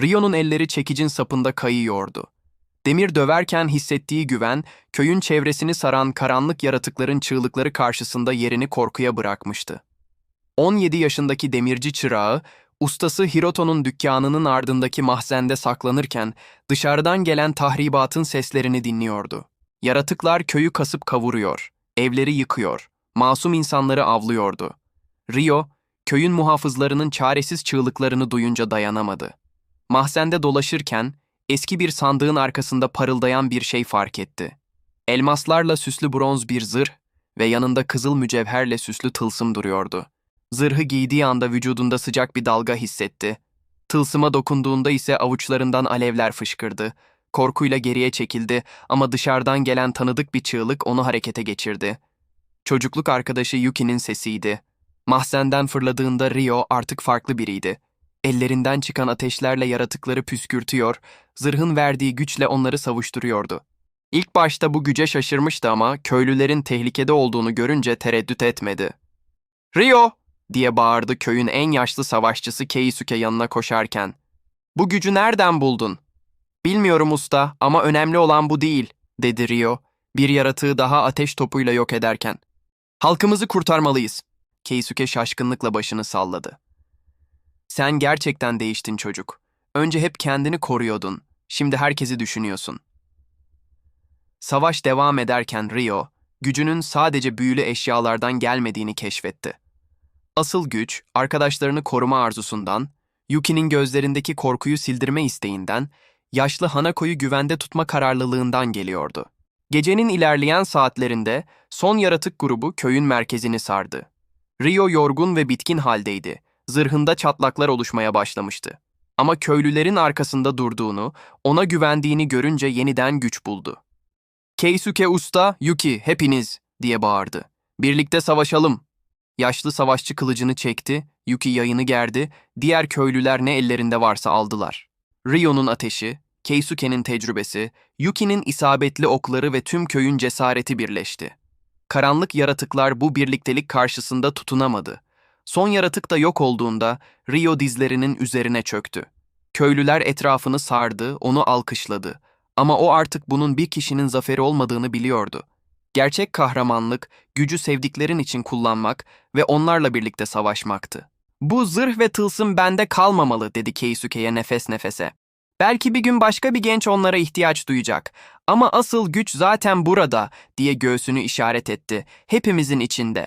Rio'nun elleri çekicin sapında kayıyordu. Demir döverken hissettiği güven, köyün çevresini saran karanlık yaratıkların çığlıkları karşısında yerini korkuya bırakmıştı. 17 yaşındaki demirci çırağı, ustası Hiroto'nun dükkanının ardındaki mahzende saklanırken dışarıdan gelen tahribatın seslerini dinliyordu. Yaratıklar köyü kasıp kavuruyor, evleri yıkıyor, masum insanları avlıyordu. Rio, köyün muhafızlarının çaresiz çığlıklarını duyunca dayanamadı. Mahzende dolaşırken eski bir sandığın arkasında parıldayan bir şey fark etti. Elmaslarla süslü bronz bir zırh ve yanında kızıl mücevherle süslü tılsım duruyordu. Zırhı giydiği anda vücudunda sıcak bir dalga hissetti. Tılsıma dokunduğunda ise avuçlarından alevler fışkırdı. Korkuyla geriye çekildi ama dışarıdan gelen tanıdık bir çığlık onu harekete geçirdi. Çocukluk arkadaşı Yuki'nin sesiydi. Mahzenden fırladığında Rio artık farklı biriydi. Ellerinden çıkan ateşlerle yaratıkları püskürtüyor, zırhın verdiği güçle onları savuşturuyordu. İlk başta bu güce şaşırmıştı ama köylülerin tehlikede olduğunu görünce tereddüt etmedi. Rio! diye bağırdı köyün en yaşlı savaşçısı Keisuke yanına koşarken. Bu gücü nereden buldun? Bilmiyorum usta ama önemli olan bu değil, dedi Rio, bir yaratığı daha ateş topuyla yok ederken. Halkımızı kurtarmalıyız. Keisuke şaşkınlıkla başını salladı. Sen gerçekten değiştin çocuk. Önce hep kendini koruyordun. Şimdi herkesi düşünüyorsun. Savaş devam ederken Rio, gücünün sadece büyülü eşyalardan gelmediğini keşfetti. Asıl güç, arkadaşlarını koruma arzusundan, Yuki'nin gözlerindeki korkuyu sildirme isteğinden, yaşlı Hanako'yu güvende tutma kararlılığından geliyordu. Gecenin ilerleyen saatlerinde son yaratık grubu köyün merkezini sardı. Rio yorgun ve bitkin haldeydi. Zırhında çatlaklar oluşmaya başlamıştı. Ama köylülerin arkasında durduğunu, ona güvendiğini görünce yeniden güç buldu. Keisuke Usta, Yuki, hepiniz diye bağırdı. Birlikte savaşalım. Yaşlı savaşçı kılıcını çekti, Yuki yayını gerdi, diğer köylüler ne ellerinde varsa aldılar. Rio'nun ateşi, Keisuke'nin tecrübesi, Yuki'nin isabetli okları ve tüm köyün cesareti birleşti. Karanlık yaratıklar bu birliktelik karşısında tutunamadı. Son yaratık da yok olduğunda Rio dizlerinin üzerine çöktü. Köylüler etrafını sardı, onu alkışladı. Ama o artık bunun bir kişinin zaferi olmadığını biliyordu. Gerçek kahramanlık, gücü sevdiklerin için kullanmak ve onlarla birlikte savaşmaktı. Bu zırh ve tılsım bende kalmamalı dedi Keisuke'ye nefes nefese. Belki bir gün başka bir genç onlara ihtiyaç duyacak. Ama asıl güç zaten burada diye göğsünü işaret etti. Hepimizin içinde.